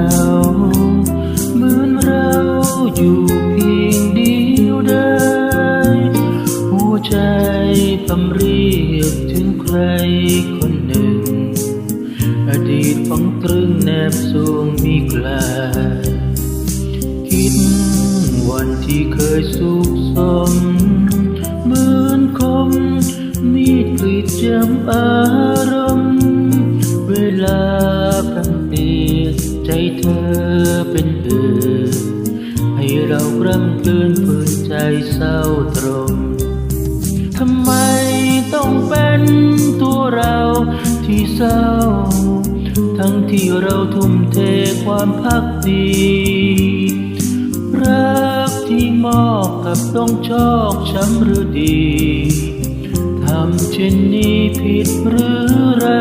าเหมือนเราอยู่เพียงเดียวดายหัวใจพำเรียถึงใครคนหนึ่ง อดีตฟังตรึงแนบสวงมีกลคิดวันที่เคยสุขสมเหมือนคมมีดกรีจำอา เรากร่ำกลืนฝืนใจเศร้าตรมทำไมต้องเป็นตัวเราที่เศร้า ทั้งที่เราทุ่มเทความพักดี รักที่มอบกับต้องชอกช้ำหรือดี ทำเช่นนี้ผิดหรือไร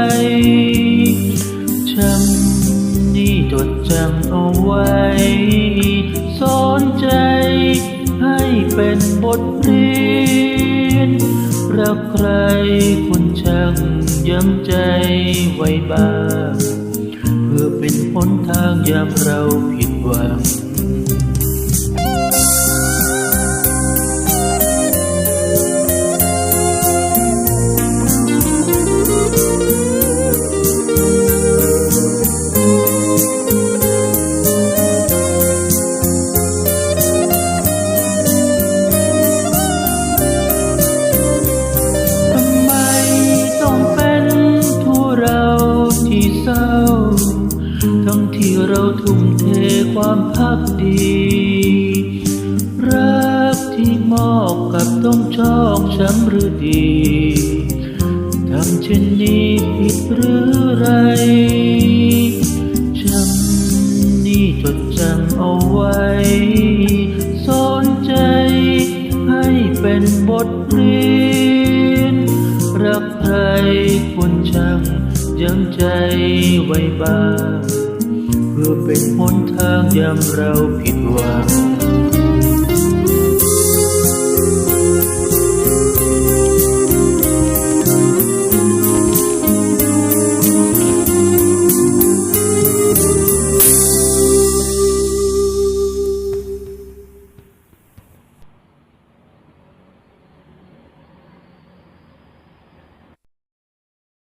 เป็นบทเรียนรักใครคนช่างย้ำใจไว้บ้าง เพื่อเป็นหนทางยามเราผิดหวัง เศร้า ทั้งที่เราทุ่มเทความพักดี รักที่มอบกับต้องชอกช้ำหรือดีทำเช่นนี้ผิดหรือไรช้ำนี่จดจำเอาไว้สอนใจให้เป็นบทเรียน รักใครควรช่าง ยังใจไว้บ้างเพื่อเป็นหนทางยามเราผิดหวัง